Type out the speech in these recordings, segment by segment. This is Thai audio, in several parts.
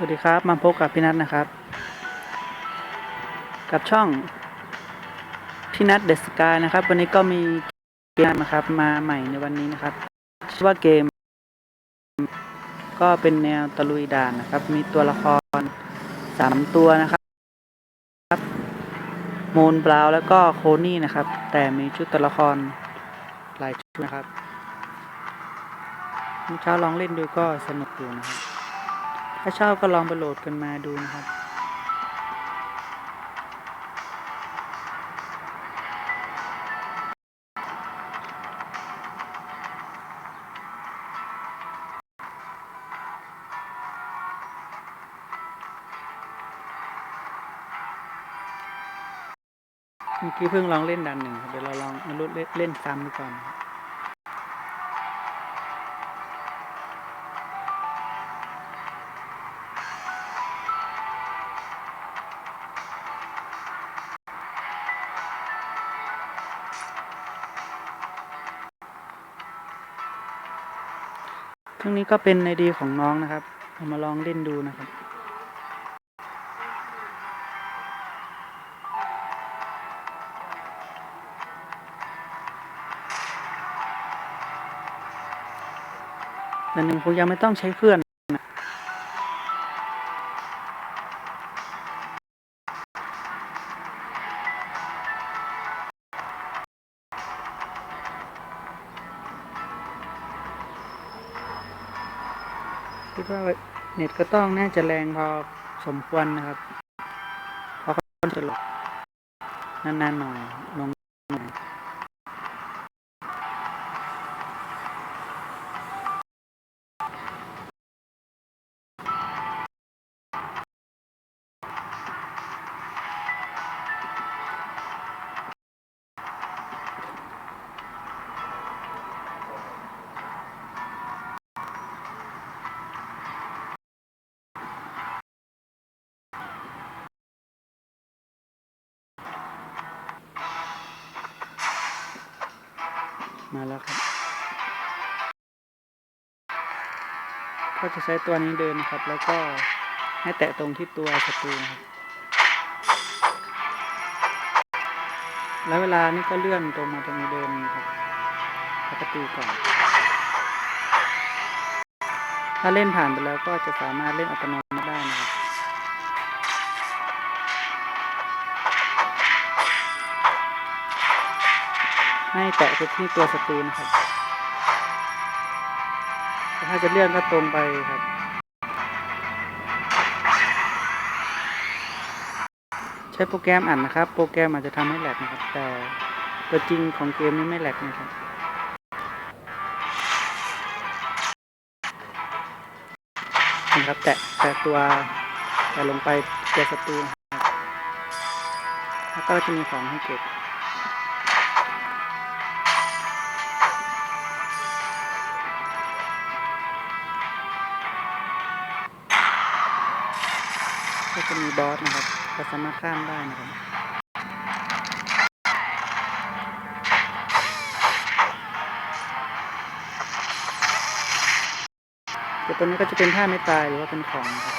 สวัสดีครับ มาพบกับพี่นัทนะครับ กับช่องพี่นัทเดสกายนะครับ วันนี้ก็มีเกมนะครับ มาใหม่ในวันนี้นะครับชื่อว่าเกม ก็เป็นแนวตะลุยด่านนะครับ มีตัวละครสามตัวนะครับมูนบราวแล้วก็โคนี่นะครับ แต่มีชุดตัวละครหลายชุดนะครับเมื่อเช้าลองเล่นดูก็สนุกอยู่นะครับ ถ้าชอบก็ลองไปโหลดกันมาดูนะครับ เมื่อกี้เพิ่งลองเล่นดันหนึ่งครับเดี๋ยวเราลองมาเล่นเล่นซ้ำดูก่อน ครับเรื่องนี้ก็เป็นในดีของน้องนะครับเอามาลองเล่นดูนะครับแต่หนึ่งคงยังไม่ต้องใช้เพื่อน คิดว่าเน็ตก็ต้องน่าจะแรงพอสมควรนะครับเพราะเขาจะหลบนานๆหน่อยลงหน่อย มาแล้วครับ ก็จะใช้ตัวนี้เดินนะครับ แล้วก็ให้แตะตรงที่ตัวศัตรูนะครับแล้วเวลานี่ก็เลื่อนตรงมาตรงนี้เดินนะครับแล้วก็ตีก่อน ถ้าเล่นผ่านไปแล้วก็จะสามารถเล่นอัตโนมัติได้นะครับ ให้แตะไปที่ตัวศัตรูนะครับ ถ้าจะเลื่อนก็ตรงไปครับใช้โปรแกรมอ่านนะครับ โปรแกรมอาจจะทำให้แหลกนะครับ แต่ตัวจริงของเกมนี้ไม่แหลกนะครับ นะครับ แตะแตะตัวแตะลงไปตัวศัตรูนะครับแล้วก็จะมีของให้เก็บ ก็จะมีบอสนะครับก็สามารถข้ามได้นะครับแต่ตัวนี้ก็จะเป็นท่าไม่ตายหรือว่าเป็นของนะครับ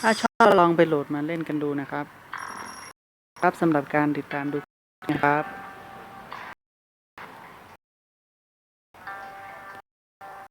ถ้าชอบลองไปโหลดมาเล่นกันดูนะครับ ครับสำหรับการติดตามดูนะครับ